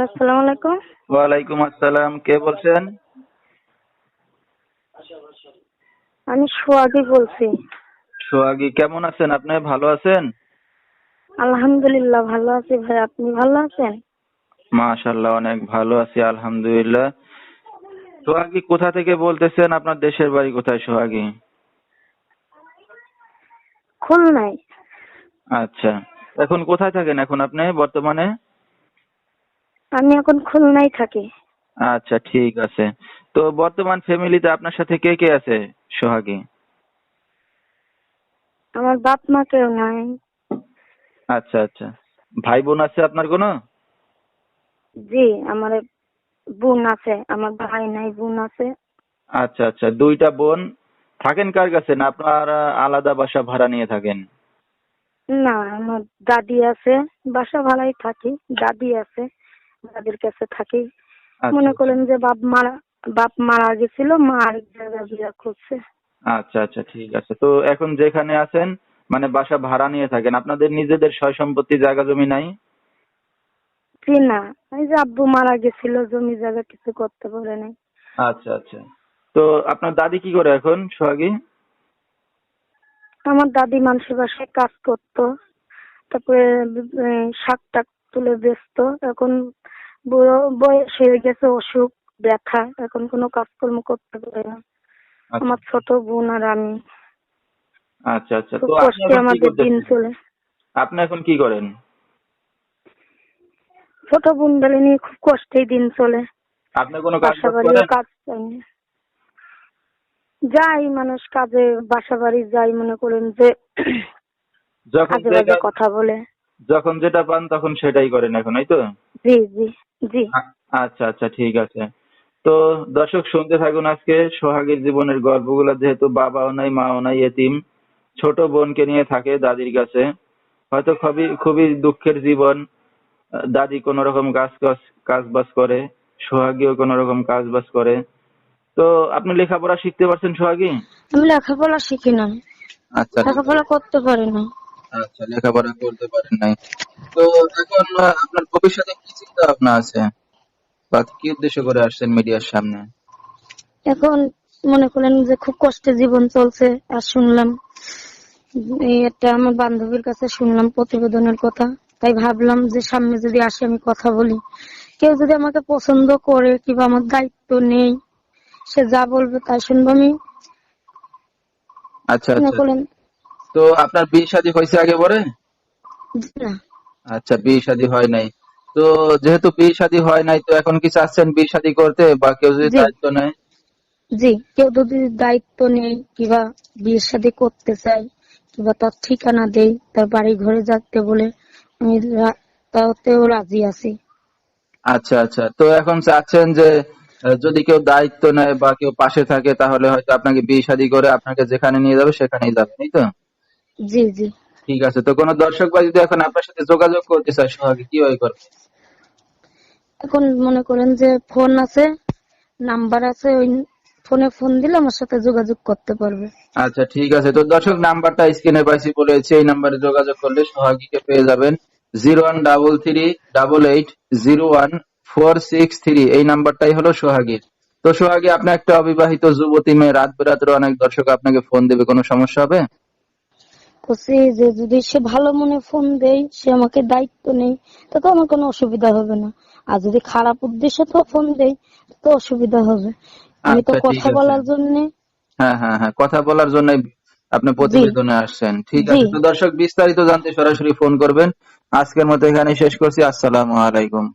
আসসালামু আলাইকুম। ওয়ালাইকুম আসসালাম কে বলছেন? আমি সোয়াগি বলছি। সোহাগী কেমন আছেন? আপনি ভালো আছেন? আলহামদুলিল্লাহ ভালো আছি ভাই। আপনি ভালো আছেন? অনেক ভালো আছি আলহামদুলিল্লাহ। সোহাগী কোথা থেকে বলতেছেন? আপনার দেশের বাড়ি কোথায় সোহাগী? খুলনায়। আচ্ছা। এখন কোথায় থাকেন এখন আপনি বর্তমানে? আমি এখন খুলনায় থাকি। আচ্ছা ঠিক আছে। তো বর্তমান ফ্যামিলিতে আপনার সাথে কে কে আছে সোহাগী? আমার বাপ মা কেউ নাই। আচ্ছা আচ্ছা। ভাই বোন আছে আপনার কোনো? জি আমার বোন আছে আমার ভাই নাই বোন আছে। আচ্ছা আচ্ছা। দুইটা বোন। থাকেন কার কাছে? না আপনার আলাদা বাসা ভাড়া নিয়ে থাকেন? না আমার দাদি আছে বাসা ভাড়াই থাকি দাদি আছে। দাদির কাছে থাকি। আচ্ছা, মনে করেন যে বাপ মারা বাপ মারা গেছিল মা আরেক জায়গায় বিয়ে করছে। আচ্ছা আচ্ছা ঠিক আছে। তো এখন যেখানে আছেন মানে বাসা ভাড়া নিয়ে থাকেন আপনাদের নিজেদের সয় সম্পত্তি জায়গা জমি নাই? জি না। এই যে আব্বু মারা গেছিল জমি জায়গা কিছু করতে পারে নাই। আচ্ছা আচ্ছা। তো আপনার দাদি কি করে এখন সোহাগী? আমার দাদি মানুষের বাসায় কাজ করতো তারপরে শাক টাক তুলে বেচতো। এখন বুড়ো বয়স হয়ে গেছে অসুখ ব্যথা এখন কোনো কাজকর্ম করতে পারে না। আচ্ছা। আমার ছোট বোন আর আমি। আচ্ছা আচ্ছা। তো কষ্টে আমাদের দিন চলে। আপনি এখন কি করেন? ছোট বোন বেলে নিয়ে খুব কষ্টেই দিন চলে। আপনি কোনো কাজ করেন? কাজ যাই মানুষ কাজে বাসা বাড়ি যাই মনে করেন যে যখন কথা বলে। যখন যেটা পান তখন সেটাই করেন এখন এই তো? জি জি। জি। আচ্ছা আচ্ছা ঠিক আছে। তো দর্শক শুনতে থাকুন আজকে সোহাগীর জীবনের গল্পগুলো। যেহেতু বাবাও নাই মাও নাই এতিম। ছোট বোনকে নিয়ে থাকে দাদির কাছে। হয়তো খুবই খুবই দুঃখের জীবন। দাদি কোন রকম কাজ কাজ বাজ করে। সোহাগীও কোন রকম কাজ বাজ করে। তো আপনি লেখাপড়া শিখতে পারছেন সোহাগী? আমি লেখাপড়া শিখি না আচ্ছা লেখাপড়া করতে পারি না আচ্ছা লেখাপড়া করতে পারেন নাই। তো এখন আপনার ভবিষ্যতে কি চিন্তা ভাবনা আছে? বা কি উদ্দেশ্য করে আসছেন মিডিয়ার সামনে? এখন মনে করেন যে খুব কষ্টে জীবন চলছে আর শুনলাম এই একটা আমার বান্ধবীর কাছে শুনলাম প্রতিবেদনের কথা। তাই ভাবলাম যে সামনে যদি আসে আমি কথা বলি। কেউ যদি আমাকে পছন্দ করে কিংবা আমার দায়িত্ব নেই সে যা বলবে তাই শুনব আমি। আচ্ছা মনে আচ্ছা। করেন তো আপনার বিয়ে শাদী হয়েছে আগে পরে? আচ্ছা বিয়ে শাদী হয় নাই। তো যেহেতু বিয়ে শাদী হয় নাই তো এখন কি চাচ্ছেন বিয়ে শাদী করতে বা কেউ যদি দায়িত্ব নেয়? জি কেউ যদি দায়িত্ব নেই কিংবা বিয়ে সাথে করতে চাই কিংবা তার ঠিকানা দেই তার বাড়ি ঘরে যাতে বলে আমি তাতেও রাজি আছি। আচ্ছা আচ্ছা। তো এখন চাচ্ছেন যে যদি কেউ দায়িত্ব নেয় বা কেউ পাশে থাকে তাহলে হয়তো আপনাকে বিয়ে শাদী করে আপনাকে যেখানে নিয়ে যাবে সেখানেই যাবেন তো? জি জি। ঠিক আছে তো কোনো দর্শক ভাই যদি এখন আপনার সাথে যোগাযোগ করতে চায় সোহাগে কীভাবে করবে? এখন মনে করেন যে ফোন আছে নাম্বার আছে ওই ফোনে ফোন দিলে আমার সাথে যোগাযোগ করতে পারবে। আচ্ছা ঠিক আছে তো দর্শক নাম্বারটা স্ক্রিনে পাইছি বলেছি এই নাম্বারে যোগাযোগ করলে সোহাগীকে পেয়ে যাবেন zero one double three double eight zero one four six three এই নাম্বারটাই হলো সোহাগীর। তো সোহাগী আপনি একটা অবিবাহিত যুবতী মেয়ে রাত বেরাতের অনেক দর্শক আপনাকে ফোন দেবে কোনো সমস্যা হবে? বলছি যে যদি সে ভালো মনে ফোন দেয় সে আমাকে দায়িত্ব নেই তো আমার কোনো অসুবিধা হবে না। আর যদি খারাপ উদ্দেশ্যে তো ফোন দেয় তো অসুবিধা হবে। আমি তো আচ্ছা, কথা বলার জন্য হ্যাঁ হ্যাঁ হ্যাঁ কথা বলার জন্য আপনি প্রতিবেদনে আসছেন। ঠিক আছে তো দর্শক বিস্তারিত জানতে সরাসরি ফোন করবেন। আজকের মতো এখানে শেষ করছি। আসসালামু আলাইকুম।